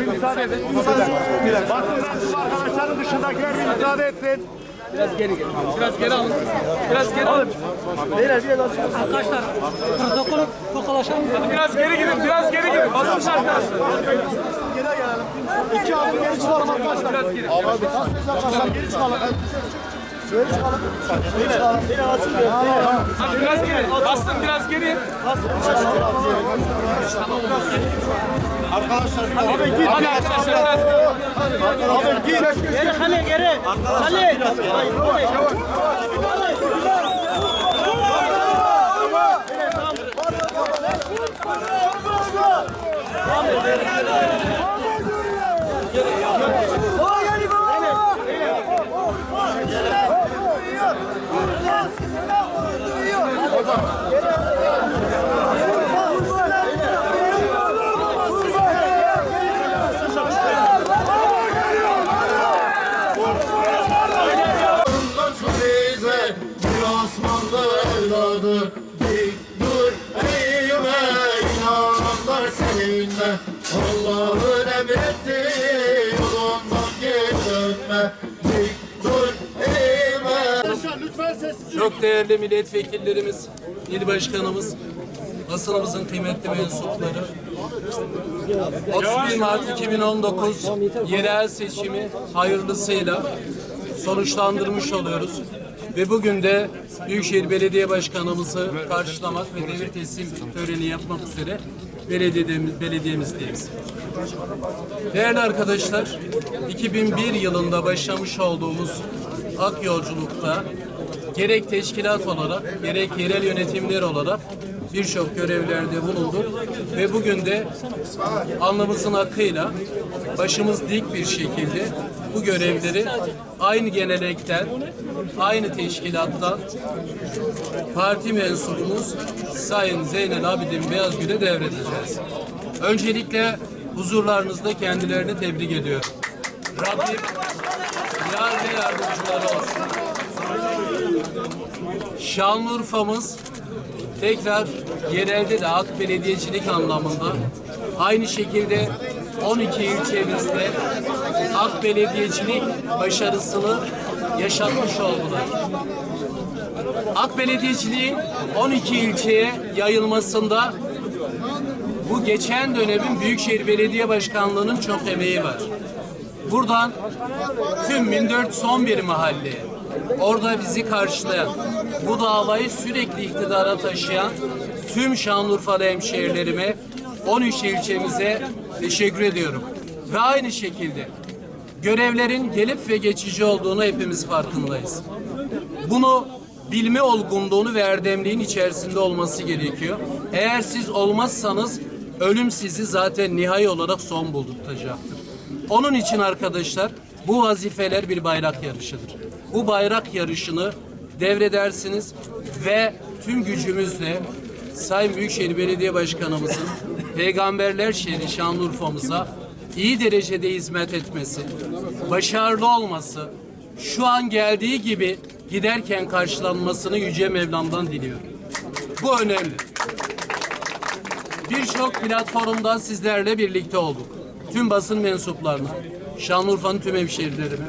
Bir müsaade edin. Basın mensubu arkadaşların dışındakiler bir müsaade etsin. Biraz geri gel. Biraz geri alın. Biraz geri alın. Beyler biraz Arkadaşlar protokolü tokalaşalım. Biraz geri gidin. Biraz geri gidin. Basın arkadaşlar. İki adım geri çıkalım arkadaşlar. Biraz geri. Abi arkadaşlar geri çıkalım. Şöyle çıkalım. Geri çıkalım. Geri açılıyor. Hadi biraz geri. Bastın biraz geri. Arkadaşlar abi git. Hadi arkadaşlar biraz geri. Abi git. Geri Halil geri. Halil. Nasıl bize bir Osmanlı evladı Dik dur eyyüme inananlar seninle Allah'ın Çok değerli milletvekillerimiz, il başkanımız, basınımızın kıymetli mensupları. 31 Mart 2019 yerel seçimi hayırlısıyla sonuçlandırmış oluyoruz. Ve bugün de Büyükşehir Belediye Başkanımızı karşılamak ve devir teslim töreni yapmak üzere belediyemiz, belediyemizdeyiz. Değerli arkadaşlar, 2001 yılında başlamış olduğumuz ak yolculukta gerek teşkilat olarak gerek yerel yönetimler olarak birçok görevlerde bulunduk ve bugün de alnımızın akıyla başımız dik bir şekilde bu görevleri aynı genelekten, aynı teşkilattan parti mensubumuz Sayın Zeynel Abidin Beyazgül'e devredeceğiz. Öncelikle huzurlarınızda kendilerini tebrik ediyorum. Rabbim yar ve yardımcıları olsun. Şanlıurfa'mız tekrar yerelde de halk belediyecilik anlamında aynı şekilde 12 ilçemizde halk belediyecilik başarısını yaşatmış oldular. Ak belediyeciliğin 12 ilçeye yayılmasında bu geçen dönemin Büyükşehir Belediye Başkanlığı'nın çok emeği var. Buradan tüm 1411 mahalleye, orada bizi karşılayan, bu davayı sürekli iktidara taşıyan tüm Şanlıurfalı hemşehrilerime, 13 ilçemize teşekkür ediyorum. Ve aynı şekilde görevlerin gelip ve geçici olduğunu hepimiz farkındayız. Bunu bilme olgunluğunu ve erdemliğin içerisinde olması gerekiyor. Eğer siz olmazsanız ölüm sizi zaten nihai olarak son buldurtacaktır. Onun için arkadaşlar bu vazifeler bir bayrak yarışıdır. Bu bayrak yarışını devredersiniz ve tüm gücümüzle Sayın Büyükşehir Belediye Başkanımızın Peygamberler şehri Şanlıurfa'mıza iyi derecede hizmet etmesi, başarılı olması, şu an geldiği gibi giderken karşılanmasını Yüce Mevlam'dan diliyorum. Bu önemli. Birçok platformdan sizlerle birlikte olduk. Tüm basın mensuplarına, Şanlıurfa'nın tüm hemşehrilerime,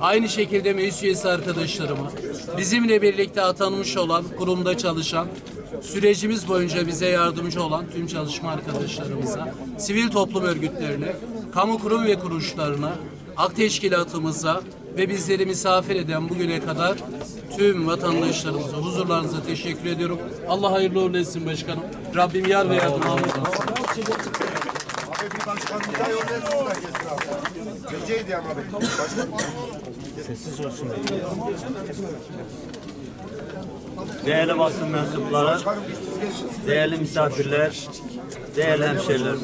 aynı şekilde meclis üyesi arkadaşlarıma, bizimle birlikte atanmış olan, kurumda çalışan, sürecimiz boyunca bize yardımcı olan tüm çalışma arkadaşlarımıza, sivil toplum örgütlerine, kamu kurum ve kuruluşlarına, AK Teşkilatımıza ve bizleri misafir eden bugüne kadar tüm vatandaşlarımıza, huzurlarınıza teşekkür ediyorum. Allah hayırlı uğurlu etsin başkanım. Rabbim yar ve yardımcınız olsun. Abi. Rica ediyorum abi. Başkanım. Değerli basın mensupları, değerli misafirler, değerli hemşehriler.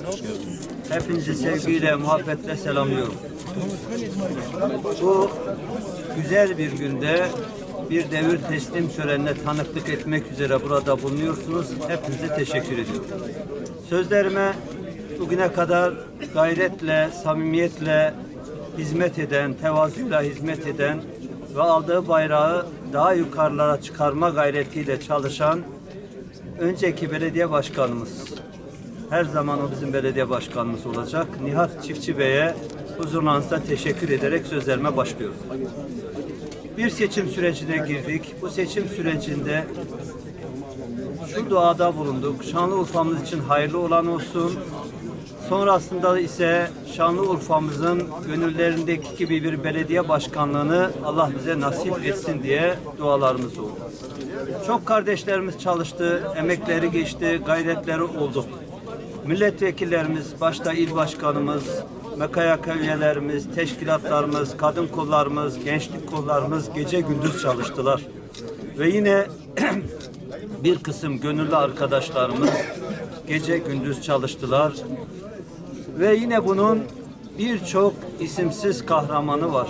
Hepinizi sevgiyle, muhabbetle selamlıyorum. Bu güzel bir günde bir devir teslim törenine tanıklık etmek üzere burada bulunuyorsunuz. Hepinize teşekkür ediyorum. Sözlerime bugüne kadar gayretle, samimiyetle hizmet eden, tevazuyla hizmet eden ve aldığı bayrağı daha yukarılara çıkarma gayretiyle çalışan önceki belediye başkanımız Her zaman o bizim belediye başkanımız olacak. Nihat Çiftçi Bey'e huzurlarınızda teşekkür ederek sözlerime başlıyorum. Bir seçim sürecine girdik. Bu seçim sürecinde şu duada bulunduk. Şanlıurfa'mız için hayırlı olan olsun. Sonrasında ise Şanlıurfa'mızın gönüllerindeki gibi bir belediye başkanlığını Allah bize nasip etsin diye dualarımız oldu. Çok kardeşlerimiz çalıştı, emekleri geçti, gayretleri oldu. Milletvekillerimiz, başta il başkanımız, MKYK üyelerimiz, teşkilatlarımız, kadın kollarımız, gençlik kollarımız gece gündüz çalıştılar. Ve yine bir kısım gönüllü arkadaşlarımız gece gündüz çalıştılar. Ve yine bunun birçok isimsiz kahramanı var.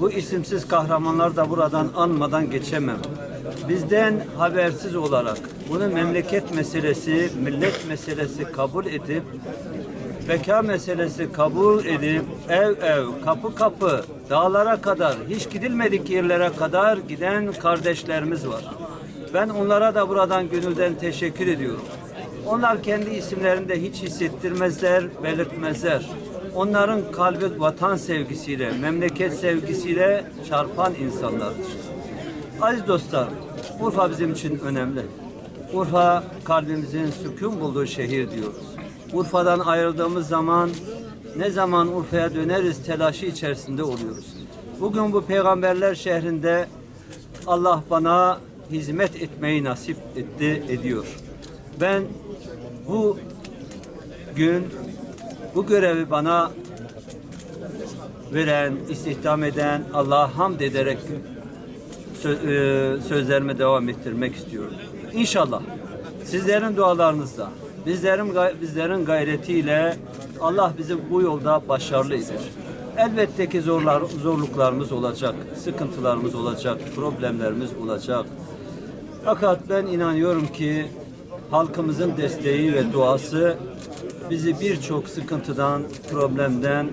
Bu isimsiz kahramanlar da buradan anmadan geçemem. Bizden habersiz olarak bunu memleket meselesi, millet meselesi kabul edip beka meselesi kabul edip ev ev, kapı kapı, dağlara kadar, hiç gidilmedik yerlere kadar giden kardeşlerimiz var. Ben onlara da buradan gönülden teşekkür ediyorum. Onlar kendi isimlerinde hiç hissettirmezler, belirtmezler. Onların kalbi vatan sevgisiyle, memleket sevgisiyle çarpan insanlardır. Aziz dostlar, Urfa bizim için önemli. Urfa kalbimizin sükun bulduğu şehir diyoruz. Urfa'dan ayrıldığımız zaman ne zaman Urfa'ya döneriz telaşı içerisinde oluyoruz. Bugün bu peygamberler şehrinde Allah bana hizmet etmeyi nasip etti, ediyor. Ben bu gün bu görevi bana veren, istihdam eden Allah'a hamd ederek e, sözlerime devam ettirmek istiyorum. İnşallah sizlerin dualarınızla, bizlerin bizlerin gayretiyle Allah bizi bu yolda başarılı eder. Elbette ki zorlar, zorluklarımız olacak, sıkıntılarımız olacak, problemlerimiz olacak. Fakat ben inanıyorum ki halkımızın desteği ve duası bizi birçok sıkıntıdan, problemden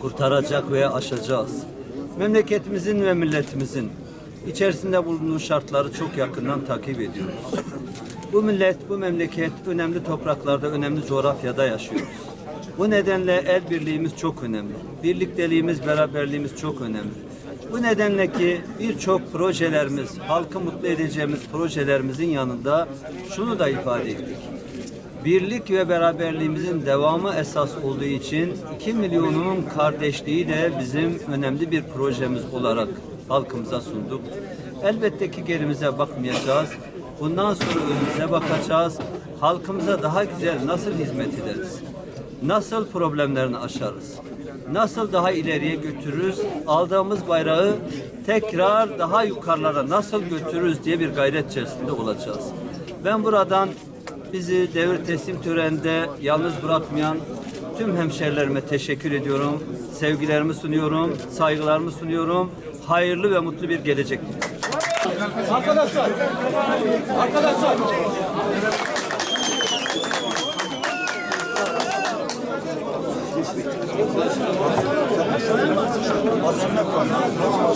kurtaracak ve aşacağız. Memleketimizin ve milletimizin içerisinde bulunduğu şartları çok yakından takip ediyoruz. Bu millet, bu memleket önemli topraklarda, önemli coğrafyada yaşıyoruz. Bu nedenle el birliğimiz çok önemli. Birlikteliğimiz, beraberliğimiz çok önemli. Bu nedenle ki birçok projelerimiz, halkı mutlu edeceğimiz projelerimizin yanında şunu da ifade ettik. Birlik ve beraberliğimizin devamı esas olduğu için 2 milyonun kardeşliği de bizim önemli bir projemiz olarak halkımıza sunduk. Elbette ki gerimize bakmayacağız. Bundan sonra önümüze bakacağız. Halkımıza daha güzel nasıl hizmet ederiz? Nasıl problemlerini aşarız? Nasıl daha ileriye götürürüz? Aldığımız bayrağı tekrar daha yukarılara nasıl götürürüz diye bir gayret içerisinde olacağız. Ben buradan bizi devir teslim töreninde yalnız bırakmayan tüm hemşerilerime teşekkür ediyorum. Sevgilerimi sunuyorum, saygılarımı sunuyorum. Hayırlı ve mutlu bir gelecek diliyorum. Arkadaşlar. Arkadaşlar.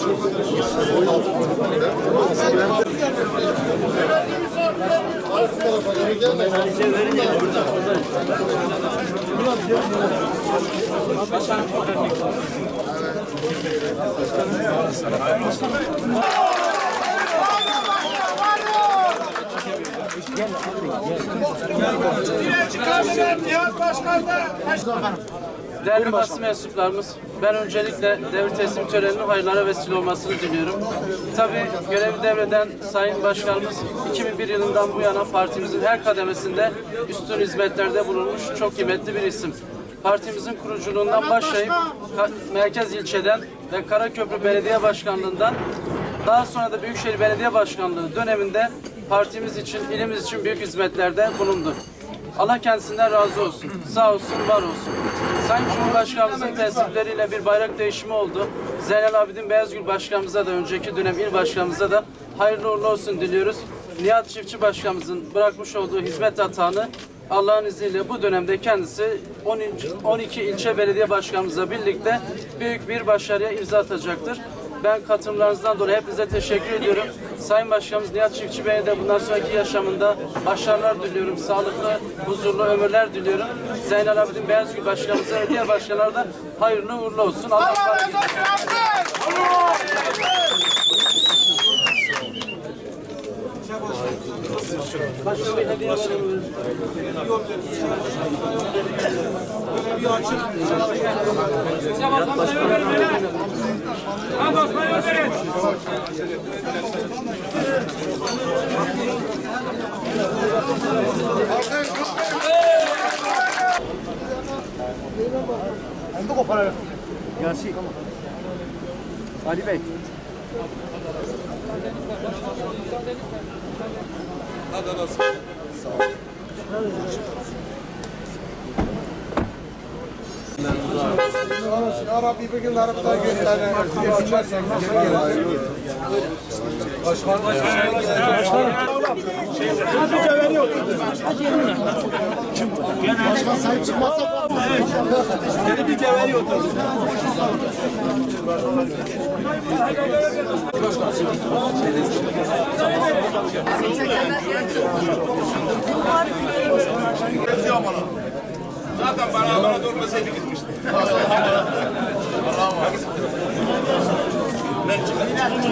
Gel, gel, gel. Direnç karşı Nihat Başkan'da. Başkanım. Değerli basın mensuplarımız, ben öncelikle devir teslim töreninin hayırlara vesile olmasını diliyorum. Tabii görevi devreden Sayın Başkanımız 2001 yılından bu yana partimizin her kademesinde üstün hizmetlerde bulunmuş çok kıymetli bir isim. Partimizin kuruculuğundan başlayıp merkez ilçeden ve Karaköprü Belediye Başkanlığından daha sonra da Büyükşehir Belediye Başkanlığı döneminde partimiz için, ilimiz için büyük hizmetlerde bulundu. Allah kendisinden razı olsun. Sağ olsun, var olsun. Sayın Cumhurbaşkanımızın tesisleriyle bir bayrak değişimi oldu. Zeynel Abidin Beyazgül Başkanımıza da önceki dönem il başkanımıza da hayırlı uğurlu olsun diliyoruz. Nihat Çiftçi Başkanımızın bırakmış olduğu hizmet atağını Allah'ın izniyle bu dönemde kendisi 13 12 ilçe belediye başkanımızla birlikte büyük bir başarıya imza atacaktır. Ben katılımlarınızdan dolayı hepinize teşekkür ediyorum. Sayın Başkanımız Nihat Çiftçi Bey'e de bundan sonraki yaşamında başarılar diliyorum. Sağlıklı, huzurlu ömürler diliyorum. Zeynel Abidin Beyazgül Başkanımıza ve diğer başkanlara da hayırlı uğurlu olsun. Allah razı olsun. Allah razı olsun. Başka belediyeler öyle bir yol böyle bir açık. Bize basmanı verin bana. Ha basmanı verin. Ben de kopararım. Yasin. Ali Bey. Müsaadeniz var. Müsaadeniz var. Hadi nasıl? Sağ ol. Rabbi bir gün Arap'ta gösteren Başkanım Başkanım Başkanım Hadi cevheri yok. Başım Başkan sahip çıkmazsa Seni bir cevheri oturdu. Zaten bana bana durmasaydı gitmişti. Allah'a emanet. Ben çıkacağım.